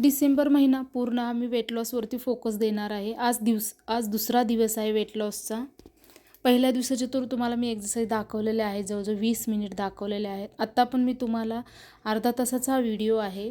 डिसेंबर महिना पूर्ण आम्ही वेट लॉसवरती फोकस देणार आहे. आज दिवस आज दुसरा दिवस आहे वेट लॉसचा पहिल्या दिवसाचे तर तुम्हाला मी एक्झरसाईज दाखवलेले आहे जवळजवळ वीस मिनिट दाखवलेले आहेत. आत्ता पण मी तुम्हाला अर्धा तासाचा हा व्हिडिओ आहे.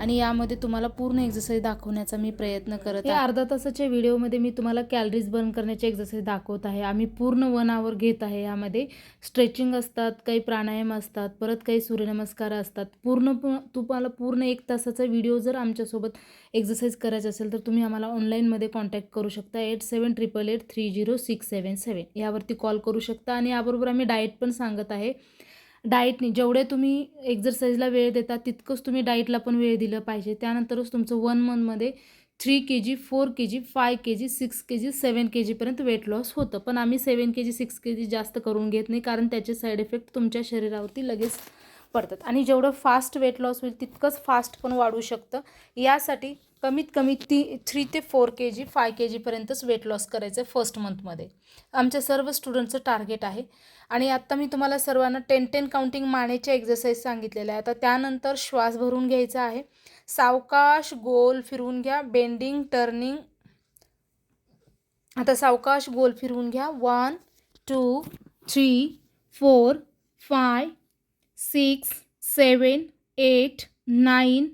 आणि यामध्ये तुम्हाला पूर्ण एक्झरसाईज दाखवण्याचा मी प्रयत्न करत आहे. अर्धा तासाच्या व्हिडिओमध्ये मी तुम्हाला कॅलरीज बर्न करण्याचे एक्झरसाईज दाखवत आहे. आम्ही पूर्ण वन आवर घेत आहे यामध्ये. स्ट्रेचिंग असतात काही प्राणायाम असतात परत काही सूर्यनमस्कार असतात. पूर्ण तुम्हाला पूर्ण एक तासाचा व्हिडिओ जर आमच्यासोबत एक्झरसाईज करायचं असेल तर तुम्ही आम्हाला ऑनलाईनमध्ये कॉन्टॅक्ट करू शकता. Eight seven triple eight three zero six seven seven यावरती कॉल करू शकता. आणि याबरोबर आम्ही डाएट पण सांगत आहे. डाएटनी जेवढे तुम्ही एक्झरसाईजला वेळ देता तितकंच तुम्ही डाएटला पण वेळ दिलं पाहिजे. त्यानंतरच तुमचं वन मंथमध्ये three K G four K G five K G six K G seven K जीपर्यंत वेट लॉस होतं. पण आम्ही सेवन के जी सिक्स के जी जास्त करून घेत नाही कारण त्याचे साईड इफेक्ट तुमच्या शरीरावरती लगेच पडतात. आणि जेवढं फास्ट वेट लॉस होईल तितकंच फास्ट पण वाढू शकतं. यासाठी कमीत कमी ती थ्री ते four K G five K जीपर्यंतच weight loss करायचं आहे फर्स्ट मंथमध्ये आमच्या सर्व स्टुडंटचं टार्गेट आहे. आणि आत्ता मी तुम्हाला सर्वांना टेन टेन काउंटिंग मानेच्या एक्झरसाईज सांगितलेल्या आहे आता त्यानंतर श्वास भरून घ्यायचा आहे. सावकाश गोल फिरवून घ्या. बेंडिंग टर्निंग आता सावकाश गोल फिरवून घ्या. One two three four five six seven eight nine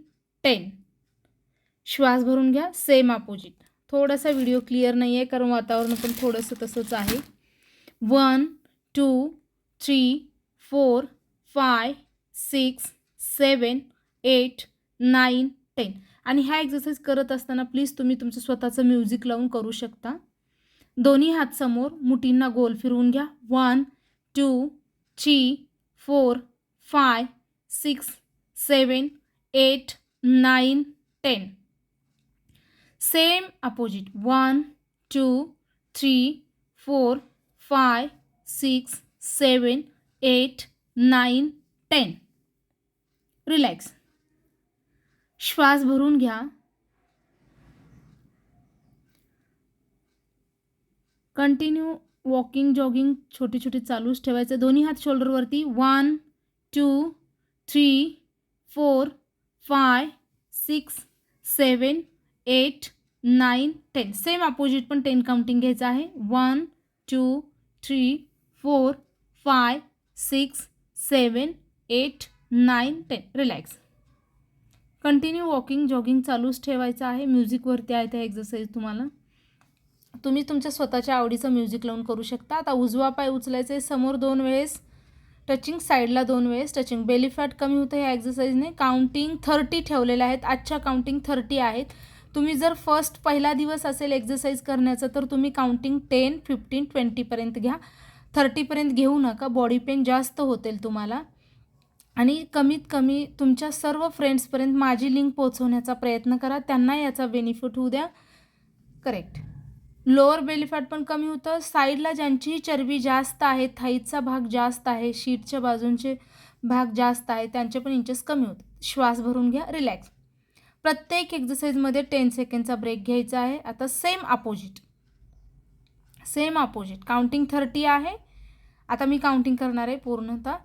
ten श्वास भरून घ्या. सेम अपोजिट थोडासा व्हिडिओ क्लिअर नाही आहे कारण वातावरण पण थोडंसं तसंच आहे. One two three four five six seven eight nine ten आणि ह्या एक्सरसाइज करत असताना प्लीज तुम्ही तुमचं स्वतःचं म्युझिक लावून करू शकता. दोन्ही हात समोर मुठींना गोल फिरवून घ्या. One two three four five six seven eight nine ten same opposite one two three four five six seven eight nine ten relax श्वास भरून घ्या कंटिन्यू वॉकिंग जॉगिंग छोटी छोटी चालूच ठेवायचं दोन्ही हात शोल्डरवरती one two three four five six seven eight nine ten. Same opposite पण टेन काउंटिंग घ्यायचं आहे. One two three four five six seven eight nine ten. Relax. Continue walking jogging चालूच ठेवायचं आहे. म्युझिकवरती आहे त्या एक्झरसाईज तुम्हाला. तुम्ही तुमच्या स्वतःच्या आवडीचं म्युझिक लावून करू शकता. आता उजवा पाय उचलायचं आहे समोर दोन वेळेस. टचिंग साईडला दोन वेळेस. टचिंग बेली फॅट कमी होतं ह्या एक्झरसाईजने काउंटिंग थर्टी ठेवलेल्या आहेत. आजच्या काउंटिंग थर्टी आहेत. तुम्ही जर फर्स्ट पहिला दिवस असेल एक्झरसाईज करण्याचा तर तुम्ही काउंटिंग टेन फिफ्टीन ट्वेंटीपर्यंत घ्या. थर्टीपर्यंत घेऊ नका बॉडी पेन जास्त होतील तुम्हाला. आणि कमीत कमी तुमच्या सर्व फ्रेंड्सपर्यंत माझी लिंक पोचवण्याचा प्रयत्न करा त्यांना याचा बेनिफिट होऊ द्या. करेक्ट लोअर बेलीफॅट पण कमी होतं. साईडला ज्यांचीही चरबी जास्त आहे थाईचा भाग जास्त आहे शीटच्या बाजूंचे भाग जास्त आहे त्यांचे पण इंचेस कमी होतात. श्वास भरून घ्या रिलॅक्स प्रत्येक एक्झरसाईजमध्ये टेन सेकंडचा ब्रेक घ्यायचा आहे. आता same opposite same opposite counting thirty आहे. आता मी काउंटिंग करणार आहे पूर्णतः.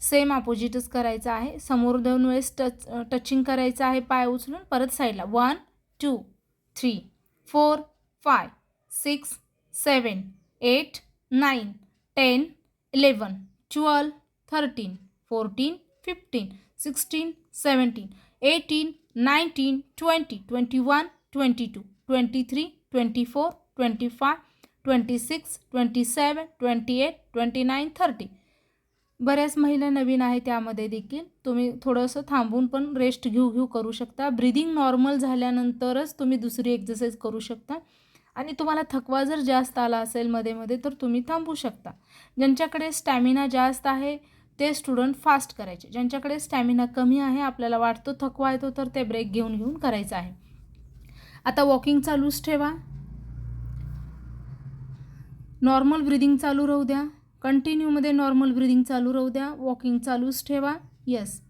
सेम अपोजिटच करायचं आहे. समोर दोन वेळेस टच टचिंग करायचं आहे पाय उचलून. परत साईडला one two three four five six seven eight nine ten eleven twelve thirteen fourteen fifteen sixteen seventeen eighteen nineteen twenty twenty one twenty two twenty three twenty four twenty five twenty six twenty seven twenty eight twenty nine thirty. बऱ्याच महिला नवीन आहे त्यामध्ये देखील. तुम्ही थोडंसं थांबून पण rest घेऊ घेऊ करू शकता. ब्रिदिंग नॉर्मल झाल्यानंतरच तुम्ही दुसरी एक्झरसाईज करू शकता. आणि तुम्हाला थकवा जर जास्त आला असेल मध्ये मध्ये तर तुम्ही थांबू शकता. ज्यांच्याकडे स्टॅमिना जास्त आहे ते स्टुडंट फास्ट करायचे. ज्यांच्याकडे स्टॅमिना कमी आहे आपल्याला वाटतो थकवा येतो तर ते ब्रेक घेऊन घेऊन करायचं आहे. आता वॉकिंग चालूच ठेवा. नॉर्मल ब्रिदिंग चालू राहू द्या. कंटिन्यूमध्ये नॉर्मल ब्रिदिंग चालू राहू द्या. वॉकिंग चालूच ठेवा. येस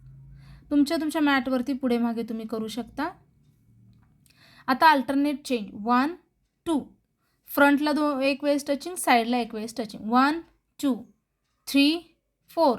तुमच्या तुमच्या मॅटवरती पुढे मागे तुम्ही करू शकता. आता अल्टरनेट चेंज वन टू फ्रंटला दो एक वेळेस टचिंग साईडला एक वेळेस touching one two three four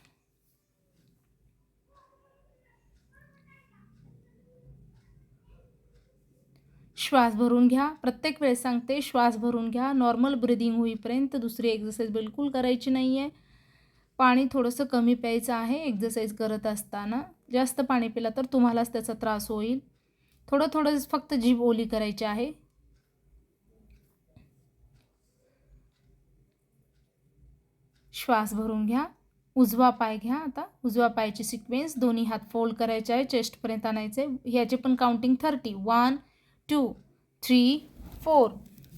श्वास भरून घ्या. प्रत्येक वेळेस सांगते श्वास भरून घ्या. नॉर्मल ब्रिदिंग होईपर्यंत दुसरी एक्झरसाईज बिलकुल करायची नाही आहे पाणी थोडंसं कमी प्यायचं आहे एक्झरसाईज करत असताना. जास्त पाणी पिला तर तुम्हालाच त्याचा त्रास होईल. थोडं थोडं फक्त जीभ ओली करायची आहे. श्वास भरून घ्या. उजवा पाय घ्या आता. उजवा पायाची सिक्वेन्स दोन्ही हात फोल्ड करायचे आहे. चेस्टपर्यंत आणायचे. ह्याचे पण counting thirty one two three four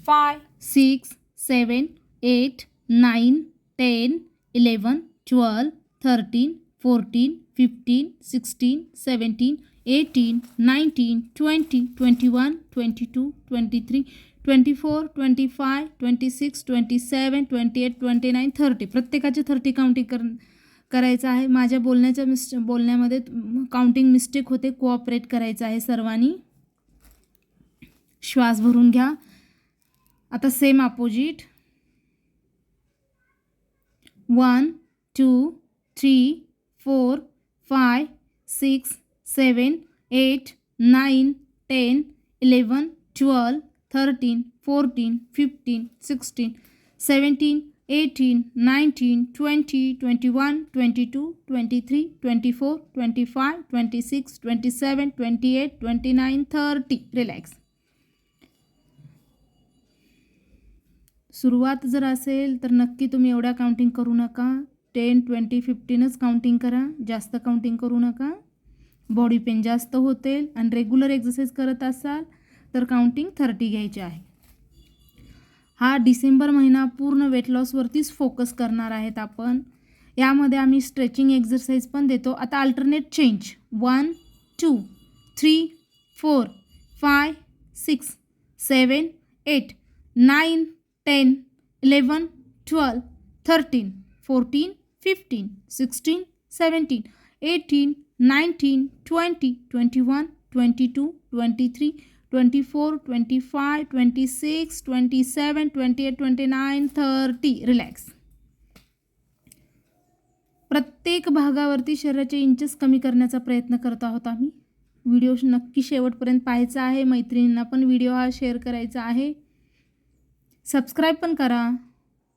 five six seven eight nine ten eleven twelve thirteen fourteen fifteen sixteen seventeen eighteen nineteen twenty twenty one twenty two twenty three twenty four twenty five twenty six twenty seven twenty eight twenty nine thirty. प्रत्येकाचे thirty counting कर करायचं आहे. माझ्या बोलण्याच्या miss बोलण्यामध्ये counting mistake होते. Cooperate करायचं आहे सर्वांनी. श्वास भरून घ्या. आता same opposite one two three four five six seven eight nine ten eleven twelve thirteen fourteen fifteen sixteen seventeen eighteen nineteen twenty twenty one twenty two twenty three twenty four twenty five twenty six twenty seven twenty eight twenty nine thirty relax सुरुवात जर असेल तर नक्की तुम्ही एवढ्या counting करू नका. Ten twenty फिफ्टीनच counting करा. जास्त काउंटिंग करू नका. बॉडी पेन जास्त होते आणि रेग्युलर एक्झरसाईज करत असाल तर काउंटिंग थर्टी घ्यायची आहे. हा डिसेंबर महिना पूर्ण वेट लॉसवरतीच फोकस करणार आहेत आपण. यामध्ये आम्ही स्ट्रेचिंग एक्झरसाईज पण देतो. आता alternate change one two three four five six seven eight nine ten eleven twelve thirteen fourteen fifteen sixteen seventeen eighteen nineteen twenty twenty one twenty two twenty three twenty four twenty five twenty six twenty seven twenty eight twenty nine thirty. Relax प्रत्येक भागावरती शरीराचे inches कमी करण्याचा प्रयत्न करत आहोत आम्ही. Video नक्की शेवटपर्यंत पाहायचा आहे. मैत्रिणींना पण व्हिडिओ हा शेअर करायचा आहे. सबस्क्राईब पण करा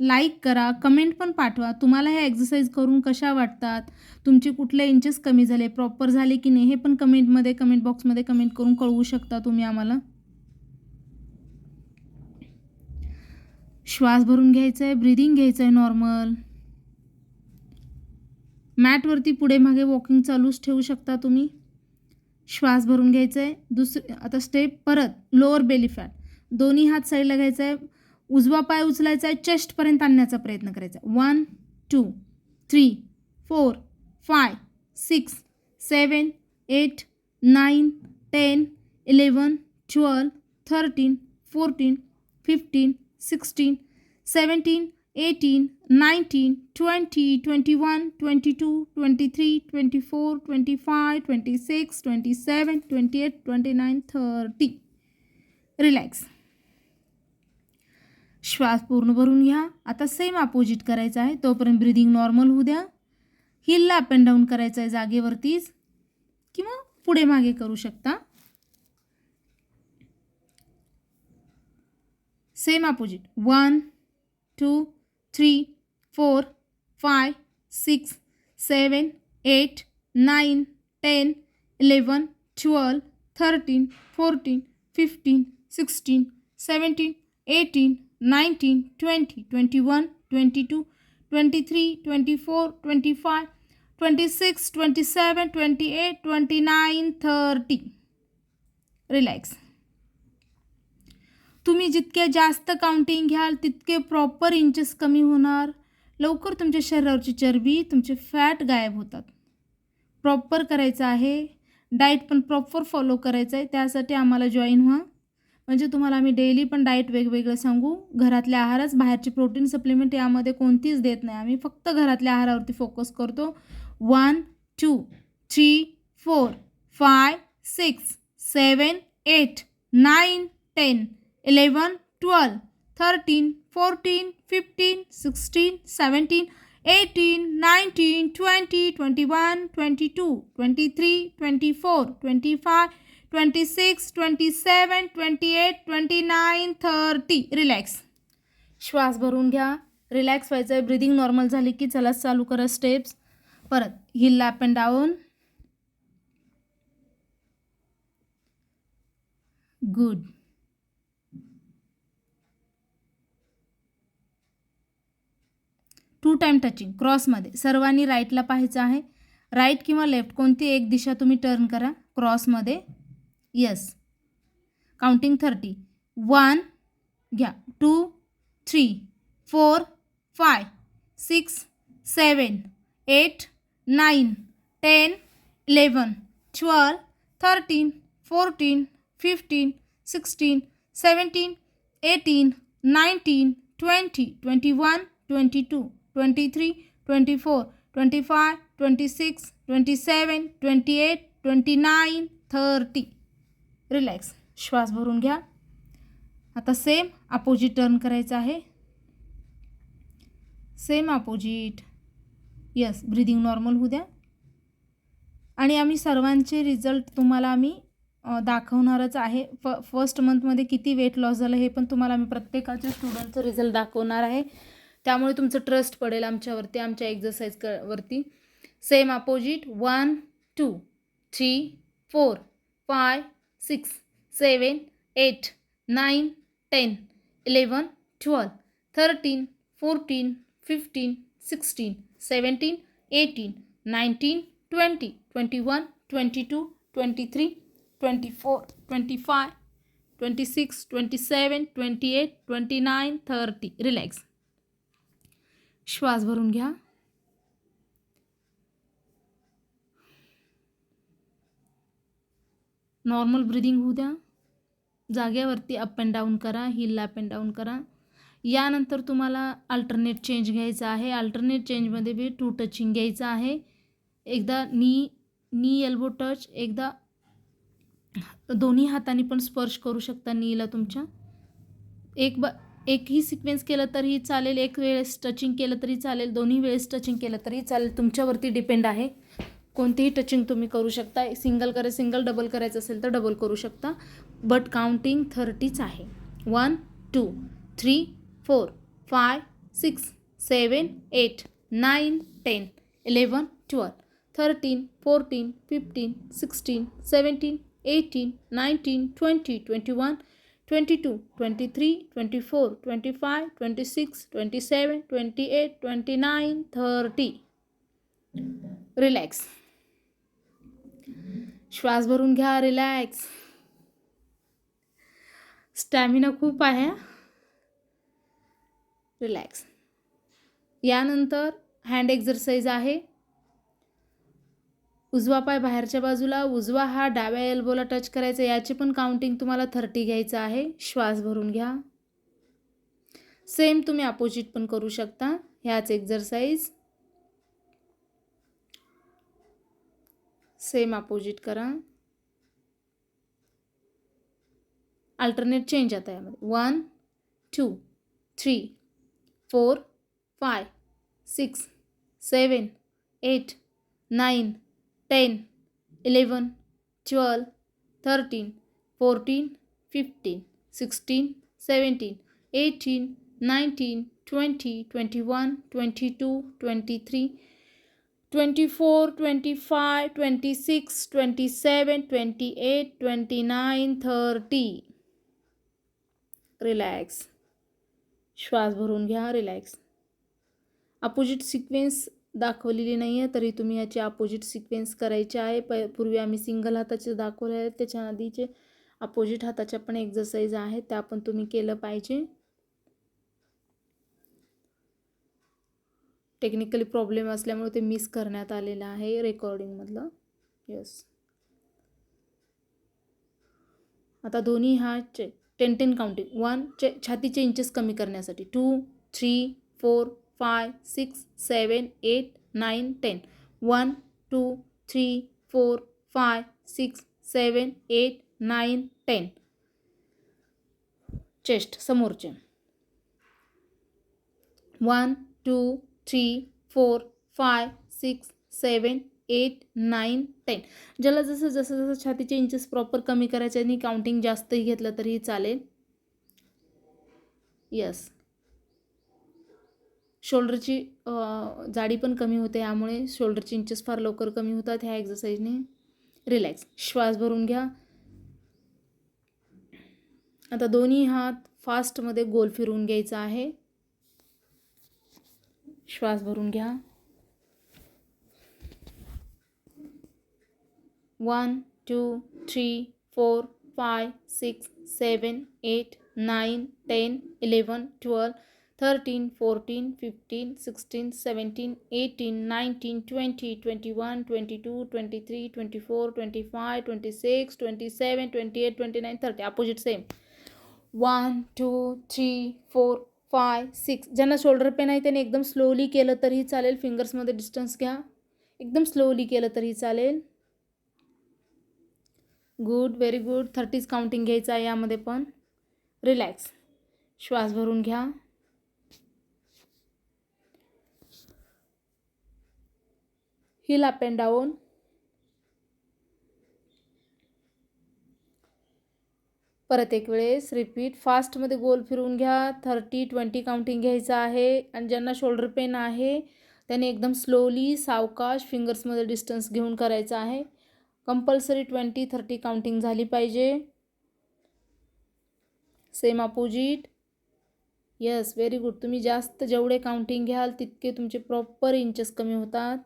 लाईक करा कमेंट पण पाठवा. तुम्हाला ह्या एक्झरसाईज करून कशा वाटतात? तुमचे कुठले इंचेस कमी झाले प्रॉपर झाले की नाही हे पण कमेंटमध्ये कमेंट बॉक्समध्ये कमेंट करून कळवू शकता तुम्ही आम्हाला. श्वास भरून घ्यायचा आहे ब्रिदिंग घ्यायचं आहे नॉर्मल मॅटवरती पुढे मागे वॉकिंग चालूच ठेवू शकता तुम्ही. श्वास भरून घ्यायचा आहे दुसरी आता स्टेप परत लोअर बेली फॅट दोन्ही हात साईडला घ्यायचा आहे उजवा पाय उचलायचा आहे चेस्टपर्यंत आणण्याचा प्रयत्न करायचा one two three four five six seven eight nine ten eleven twelve thirteen fourteen fifteen sixteen seventeen eighteen nineteen twenty twenty one twenty two twenty three twenty four twenty five twenty six twenty seven twenty eight twenty nine thirty relax श्वास पूर्ण भरून घ्या. आता same opposite करायचं आहे. तोपर्यंत breathing normal होऊ द्या. हिलला अप अँड डाऊन करायचं आहे जागेवरतीच. किंवा पुढे मागे करू शकता. Same opposite one two three four five six seven eight nine ten eleven twelve thirteen fourteen fifteen sixteen seventeen eighteen nineteen twenty twenty one twenty two twenty three twenty four twenty five twenty six twenty seven twenty eight twenty nine thirty relax तुम्ही जितके जास्त counting घ्याल तितके proper inches कमी होणार. लवकर तुमच्या शरीरावरची चरबी तुमचे फॅट गायब होतात. प्रॉपर करायचं आहे. डाएट पण प्रॉपर फॉलो करायचं आहे त्यासाठी आम्हाला जॉईन व्हा. म्हणजे तुम्हाला आम्ही डेली पण डाएट वेगवेगळं सांगू. घरातल्या आहारच बाहेरची प्रोटीन सप्लिमेंट यामध्ये कोणतीच देत नाही. आम्ही फक्त घरातल्या आहारावरती फोकस करतो. One two three four five six seven eight nine ten eleven twelve thirteen fourteen fifteen sixteen seventeen eighteen nineteen twenty twenty one twenty two twenty three twenty four twenty five twenty six twenty seven twenty eight twenty nine thirty. Relax. श्वास भरून घ्या. Relax व्हायचं आहे breathing normal झाली की चला चालू करा स्टेप्स. परत heel up and down. Good. Two time touching. क्रॉसमध्ये. सर्वांनी राईटला पाहायचं आहे. राईट किंवा लेफ्ट कोणती एक दिशा तुम्ही टर्न करा. क्रॉसमध्ये. येस काउंटिंग थर्टी वन घ्या two three four five six seven eight nine ten eleven twelve thirteen fourteen fifteen sixteen seventeen eighteen nineteen twenty twenty one twenty two twenty three twenty four twenty five twenty six twenty seven twenty eight twenty nine thirty relax श्वास भरून घ्या. आता same opposite turn करायचं आहे. Same opposite yes breathing normal होऊ द्या. आणि आम्ही सर्वांचे रिझल्ट तुम्हाला आम्ही दाखवणारच आहे. फ फर्स्ट मंथमध्ये किती वेट लॉस झालं हे पण तुम्हाला आम्ही प्रत्येकाच्या स्टुडंटचं रिझल्ट दाखवणार आहे. त्यामुळे तुमचं ट्रस्ट पडेल आमच्यावरती आमच्या एक्झरसाईज क वरती. Same opposite one two three four five six seven eight nine ten eleven twelve thirteen fourteen fifteen sixteen seventeen eighteen nineteen twenty twenty one twenty two twenty three twenty four twenty five twenty six twenty seven twenty eight twenty nine thirty relax श्वास भरून घ्या normal breathing होऊ द्या. जाग्यावरती up and down करा heel up and down करा. यानंतर तुम्हाला अल्टरनेट चेंज घ्यायचा आहे. अल्टरनेट चेंजमध्ये बी टू टचिंग घ्यायचं आहे. एकदा नी नी एल्बो टच एकदा दोन्ही हाताने पण स्पर्श करू शकता नीला तुमच्या. एक ब एकही सिक्वेन्स केलं तरीही चालेल एक वेळेस टचिंग केलं तरी चालेल दोन्ही वेळेस टचिंग केलं तरी चालेल. तुमच्यावरती डिपेंड आहे. कोणतेही टचिंग तुम्ही करू शकता. सिंगल करे सिंगल डबल करायचं असेल तर डबल करू शकता. बट काउंटिंग थर्टीच आहे. One two three four five six seven eight nine ten eleven twelve thirteen fourteen fifteen sixteen seventeen eighteen nineteen twenty twenty one twenty two twenty three twenty four twenty five twenty six twenty seven twenty eight twenty nine thirty relax श्वास भरून घ्या relax stamina खूप आहे. Relax यानंतर hand exercise आहे. उजवा पाय बाहेरच्या बाजूला उजवा हा डाव्या एल्बोला टच करायचा याची पण काउंटिंग तुम्हाला थर्टी घ्यायचं आहे. श्वास भरून घ्या. सेम तुम्ही अपोजिट पण करू शकता ह्याच एक्झरसाइज सेम अपोजिट करा। अल्टरनेट चेंज आता यामध्ये। One two three four five six seven eight nine ten eleven twelve thirteen fourteen fifteen sixteen seventeen eighteen nineteen twenty twenty one twenty two twenty three twenty four twenty five twenty six twenty seven twenty eight twenty nine thirty relax श्वास भरून घ्या relax opposite sequence दाखवलेली नाही आहे तरी तुम्ही याची opposite sequence करायचे आहे. प पूर्वी आम्ही सिंगल हाताचे दाखवले आहेत त्याच्या आधीचे अपोजिट हाताच्या पण एक्झरसाईज आहेत त्या पण तुम्ही केलं पाहिजे. टेक्निकली प्रॉब्लेम असल्यामुळे ते मिस करण्यात आलेलं आहे रेकॉर्डिंगमधलं येस आता दोन्ही हा चे टेन टेन काउंटिंग वन चे छातीचे इंचेस कमी करण्यासाठी. Two three four five six seven eight nine ten one two three four five six seven eight nine ten chest समोरचे. One two three four five six seven eight nine ten. ज्याला जसं जसं जसं छातीचे inches proper कमी करायचे आणि counting जास्तही घेतलं तरीही चालेल. यस शोल्डरची जाडी पण कमी होते यामुळे शोल्डरचे इंचेस फार लवकर कमी होतात. ह्या एक्झरसाईजने रिलॅक्स श्वास भरून घ्या. आता दोन्ही हात फास्टमध्ये गोल फिरवून घ्यायचा आहे. श्वास भरून घ्या. One two three four five six seven eight nine ten eleven twelve thirteen fourteen fifteen sixteen seventeen eighteen nineteen twenty twenty one twenty two twenty three twenty four twenty five twenty six twenty seven twenty eight twenty nine thirty opposite same one two three four five six. ज्यांना shoulder pain आहे त्याने एकदम slowly केलं तरीही चालेल. फिंगर्समध्ये distance घ्या. एकदम slowly केलं तरीही चालेल. Good very good thirties counting घ्यायचं आहे यामध्ये पण. रिलॅक्स श्वास भरून घ्या. हिल अप अँड डाऊन परत एक वेळेस रिपीट फास्टमध्ये गोल फिरवून घ्या. थर्टी ट्वेंटी काउंटिंग घ्यायचं आहे. आणि ज्यांना शोल्डर पेन आहे त्याने एकदम स्लोली सावकाश फिंगर्समध्ये डिस्टन्स घेऊन करायचं आहे. कंपल्सरी ट्वेंटी थर्टी काउंटिंग झाली पाहिजे. Same opposite yes very good तुम्ही जास्त जेवढे काउंटिंग घ्याल तितके तुमचे प्रॉपर इंचेस कमी होतात.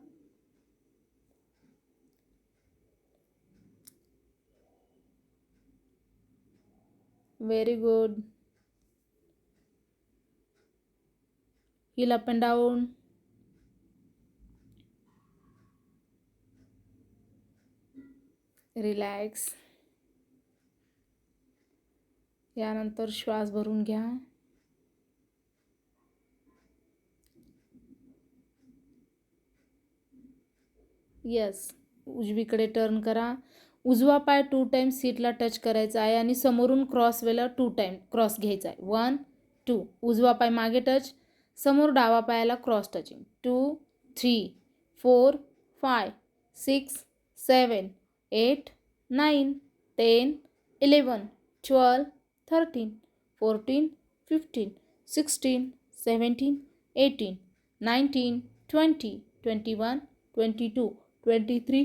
Very good heel up and down relax यानंतर श्वास भरून घ्या. यस उजवीकडे टर्न करा. उजवा पाय टू टाईम सीटला टच करायचा आहे आणि समोरून क्रॉस वेला टू टाईम क्रॉस घ्यायचा आहे. वन टू उजवा पाय मागे टच समोर डावा पायाला cross touching two three four five six seven eight nine ten eleven twelve thirteen fourteen fifteen sixteen seventeen eighteen nineteen twenty twenty one twenty two twenty three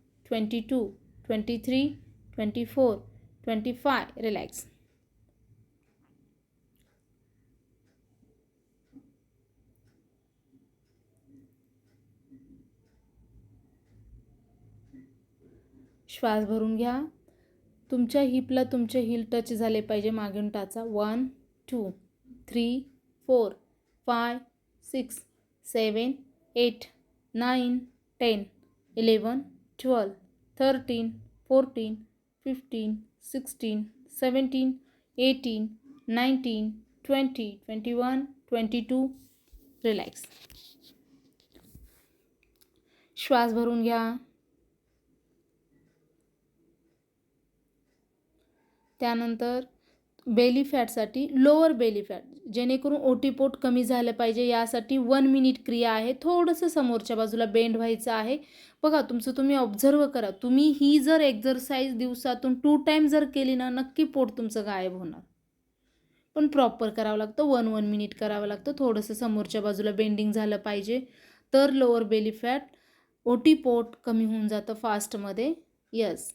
twenty two twenty three twenty four twenty five relax. श्वास भरून घ्या. तुमच्या हिपला तुमचे hill touch झाले पाहिजे मागून टाचा one two three four five six seven eight nine ten eleven twelve thirteen fourteen fifteen sixteen seventeen eighteen nineteen twenty twenty one twenty two relax श्वास भरून घ्या. त्यानंतर बेली फॅटसाठी लोअर बेली फॅट जेणेकरून ओटीपोट कमी झालं पाहिजे. यासाठी वन मिनिट क्रिया आहे. थोडंसं समोरच्या बाजूला बेंड व्हायचं आहे. बघा तुमचं तुम्ही ऑब्झर्व करा. तुम्ही ही जर एक्झरसाईज दिवसातून टू टाईम जर केली ना नक्की पोट तुमचं गायब होणार. पण प्रॉपर करावं लागतं. वन वन मिनिट करावं लागतं. थोडंसं समोरच्या बाजूला बेंडिंग झालं पाहिजे. तर लोअर बेली फॅट ओटीपोट कमी होऊन जातं फास्टमध्ये यस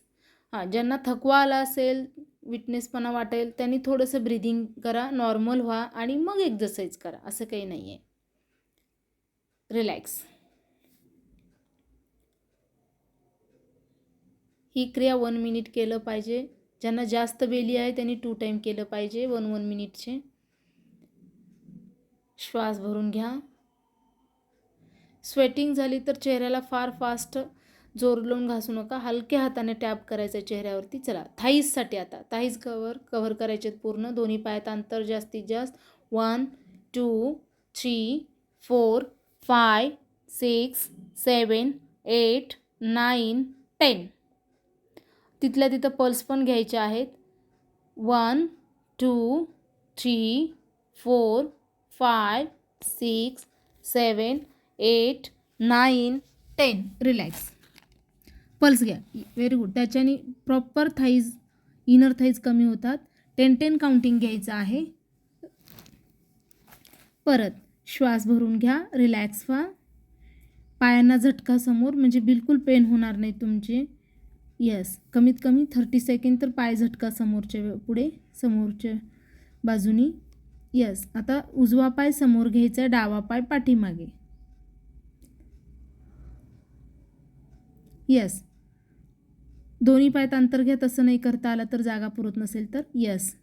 हां ज्यांना थकवा आला असेल विटनेसपणा वाटेल त्यांनी थोडंसं ब्रिदिंग करा नॉर्मल व्हा आणि मग एक्झरसाईज करा असं काही नाही आहे रिलॅक्स ही क्रिया वन मिनिट केलं पाहिजे. ज्यांना जास्त बेली आहे त्यांनी टू टाईम केलं पाहिजे वन वन मिनिटचे श्वास भरून घ्या. स्वेटिंग झाली तर चेहऱ्याला फार फास्ट जोर लावून घासू नका. हलक्या हाताने टॅप करायचं चेहऱ्यावरती. चला थाईजसाठी आता. थाईज कवर कव्हर करायचे पूर्ण. दोन्ही पायात अंतर जास्तीत जास्त. One two three four five six seven eight nine ten. तिथल्या तिथं पल्स पण घ्यायचे आहेत. One two three four five six seven eight nine ten. Relax. Pulse घ्या. व्हेरी गुड त्याच्याने प्रॉपर थाईज इनर थाईज कमी होतात. टेन टेन काउंटिंग घ्यायचं आहे. परत श्वास भरून घ्या. रिलॅक्स व्हा. पायांना झटका समोर म्हणजे बिलकुल पेन होणार नाही तुमचे. यस कमीत कमी थर्टी सेकंड तर पाय झटका समोरच्या पुढे समोरच्या बाजूनी. यस आता उजवा पाय समोर घ्यायचा डावा पाय पाठीमागे. येस दोन्ही पायात अंतर घ्या तसं नाही करता आलं तर जागा पुरत नसेल तर यस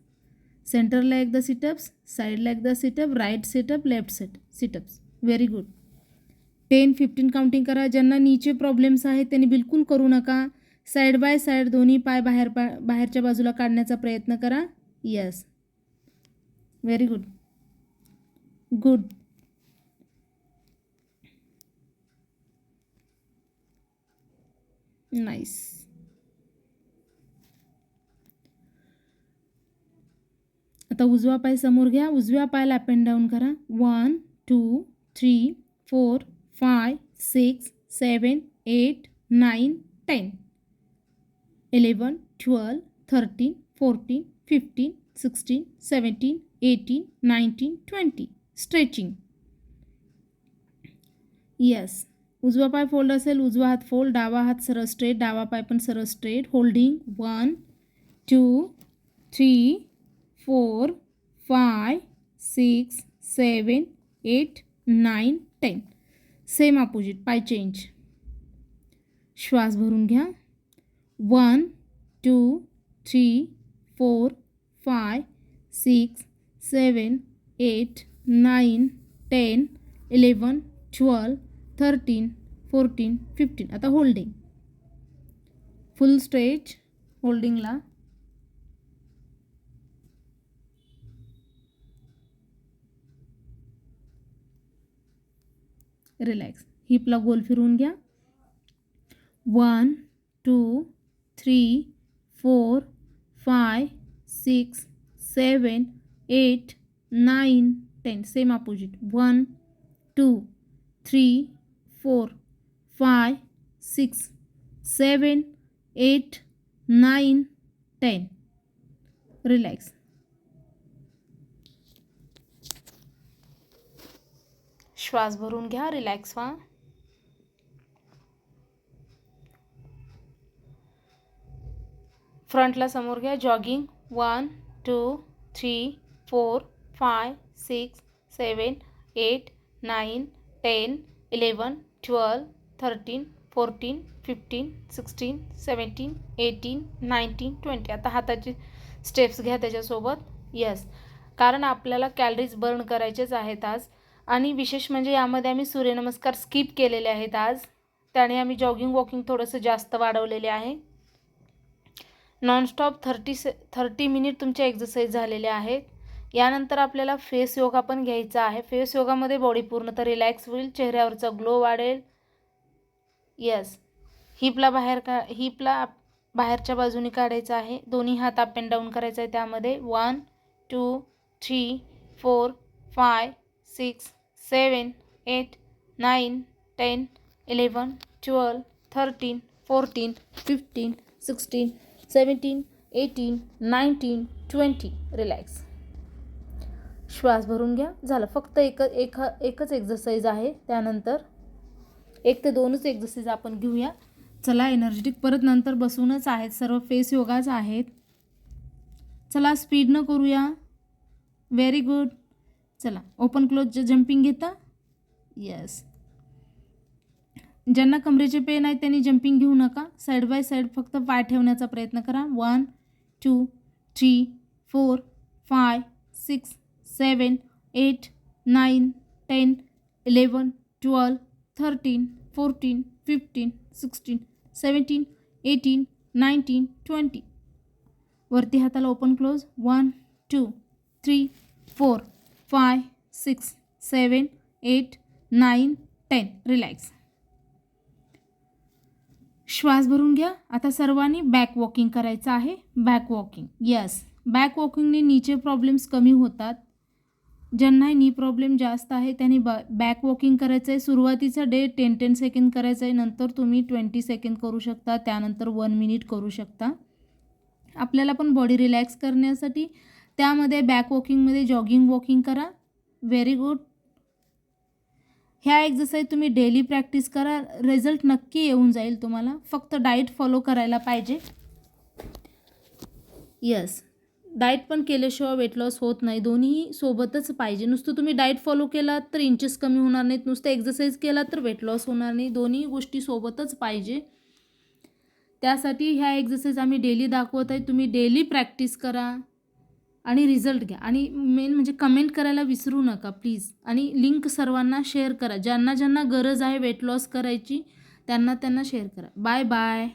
सेंटरला एकदा सिटअप्स साईडला एकदा sit up right sit up left set sit ups very good ten fifteen counting करा. ज्यांना नीचे प्रॉब्लेम्स आहेत त्यांनी बिलकुल करू नका. साईड बाय साईड दोन्ही पाय बाहेर पा बाहेरच्या बाजूला काढण्याचा प्रयत्न करा. Yes very good good nice आता उजवा पाय समोर घ्या. उजव्या पायाला अप अँड डाऊन करा. One two three four five six seven eight nine ten eleven twelve thirteen fourteen fifteen sixteen seventeen eighteen nineteen twenty stretching yes उजवा पाय फोल्ड असेल, उजवा हात फोल्ड डावा हात सरळ स्ट्रेट डावा पाय पण सरळ straight holding one two three four five six seven eight nine ten same opposite पाय चेंज श्वास भरून घ्या one two three four five six seven eight nine ten eleven twelve thirteen fourteen fifteen आता holding full stretch होल्डिंगला relax हिपला गोल फिरवून घ्या. One two three four five six seven eight nine ten same opposite one two three four five six seven eight nine ten relax श्वास भरून घ्या relax व्हा. फ्रंटला समोर घ्या jogging one two three four five six seven eight nine ten eleven twelve thirteen fourteen fifteen sixteen seventeen eighteen nineteen twenty. आता हाताचे steps घ्या त्याच्यासोबत. यस कारण आपल्याला कॅलरीज बर्न करायचेच आहेत आज. आणि विशेष म्हणजे यामध्ये आम्ही सूर्यनमस्कार स्किप केलेले आहेत आज. त्याने आम्ही जॉगिंग वॉकिंग थोडंसं जास्त वाढवलेले आहे. नॉनस्टॉप थर्टी से थर्टी मिनिट तुमच्या एक्झरसाईज झालेल्या आहेत. यानंतर आपल्याला फेस योगा पण घ्यायचा आहे. फेस योगामध्ये बॉडी पूर्णतः रिलॅक्स होईल चेहऱ्यावरचा ग्लो वाढेल. यस हिपला बाहेर का हिपला बाहेरच्या बाजूने काढायचा आहे. दोन्ही हात अप अँड डाऊन करायचा आहे त्यामध्ये. One two three four five six seven eight nine ten eleven twelve thirteen fourteen fifteen sixteen seventeen eighteen nineteen twenty relax श्वास भरून घ्या. झालं. फक्त एक एक एकच एक्झरसाईज आहे. त्यानंतर एक ते दोनच एक्झरसाईज आपण घेऊया. चला एनर्जेटिक परत नंतर बसूनच आहेत. सर्व फेस योगाच आहेत. चला स्पीडनं करूया. व्हेरी गुड चला ओपन क्लोज जम्पिंग घेता. येस ज्यांना कमरेचे पेन आहेत त्यांनी जम्पिंग घेऊ नका. साईड बाय साईड फक्त पाय ठेवण्याचा प्रयत्न करा. One two three four five six seven eight nine ten eleven twelve thirteen fourteen fifteen sixteen seventeen eighteen nineteen twenty. वरती हाताला open close one two three four five six seven eight nine ten relax श्वास भरून घ्या. आता सर्वांनी back walking करायचं आहे. Back walking yes back वॉकिंगने नीचे प्रॉब्लेम्स कमी होतात. ज्यांना नी प्रॉब्लेम जास्त आहे त्यांनी ब बॅक वॉकिंग करायचं आहे सुरुवातीचा डे टेन टेन सेकंड करायचं आहे नंतर तुम्ही ट्वेंटी सेकंड करू शकता. त्यानंतर वन मिनिट करू शकता. आपल्याला पण बॉडी रिलॅक्स करण्यासाठी त्यामध्ये बॅक वॉकिंगमध्ये जॉगिंग वॉकिंग करा. व्हेरी गुड ह्या एक्झरसाईज तुम्ही डेली प्रॅक्टिस करा. रिझल्ट नक्की येऊन जाईल तुम्हाला. फक्त डाईट फॉलो करायला पाहिजे. यस डाईट पण केल्याशिवाय वेट लॉस होत नाही. दोन्ही सोबतच पाहिजे. नुसतं तुम्ही डाएट फॉलो केलात तर इंचेस कमी होणार नाहीत. नुसतं एक्झरसाईज केलात तर वेट लॉस होणार नाही. दोन्ही गोष्टी सोबतच पाहिजे. त्यासाठी ह्या एक्झरसाईज आम्ही डेली दाखवत आहे. तुम्ही डेली प्रॅक्टिस करा आणि रिझल्ट घ्या. आणि मेन म्हणजे कमेंट करायला विसरू नका प्लीज आणि लिंक सर्वांना शेअर करा. ज्यांना ज्यांना गरज आहे वेट लॉस करायची त्यांना त्यांना शेअर करा. Bye bye